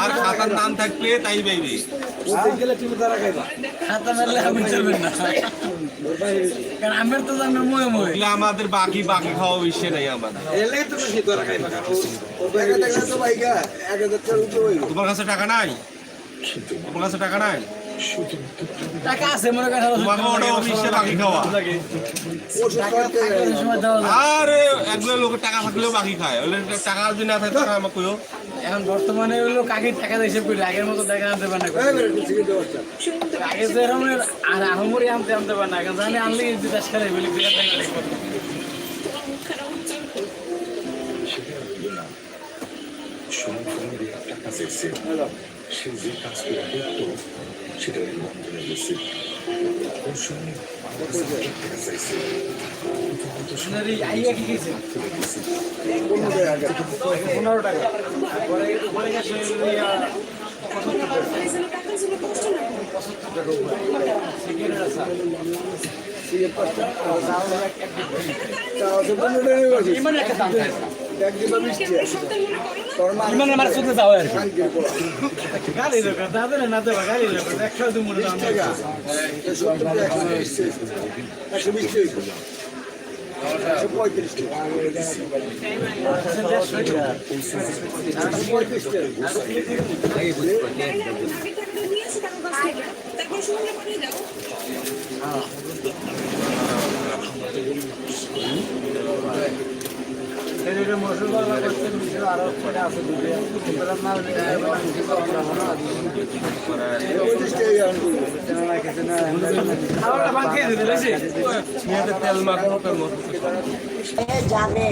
আর খাতার নাম থাকলে তাই আমাদের বাকি বাকি খাওয়া বিষয় নেই আমাদের তোমার কাছে টাকা নাই? তোমার কাছে টাকা নাই? টাকা আছে মনে করেন তোমাকে ওটা অফিসে বাকি খাওয়া। আরে একজন লোকের টাকা থাকলেও বাকি খায়। ওলে টাকা যদি না থাকে আমাকে কইও। এখন বর্তমানে হলো কাকে টাকা দিয়ে হিসেব করি আগের মতো দেখা আনতে পারে না দেওয়ারটা আগে যে আর আহমরি আনতে আনতে পারে না। এখন জানি আনলে বিদেশ খেলে বলি টাকা। সমফোনের একটা কাজ এসছে সে যে কাজ করে করতো সেটা ওই বন্ধনে গেছে ওর সঙ্গে আমার টাকা চাইছে পনেরো টাকা। টাকা হয়ে দাম এক ইমান আমার চোখে যাও আর গালি লোক দাদা না দেবা গালি লোক একশো দু মনে দাম একশো বিশ পঁয়ত্রিশ দাও মশুর বাবা করছেন মিশর আরও করে আছে দুটো বললাম না মেয়েদের তেল মতো জানে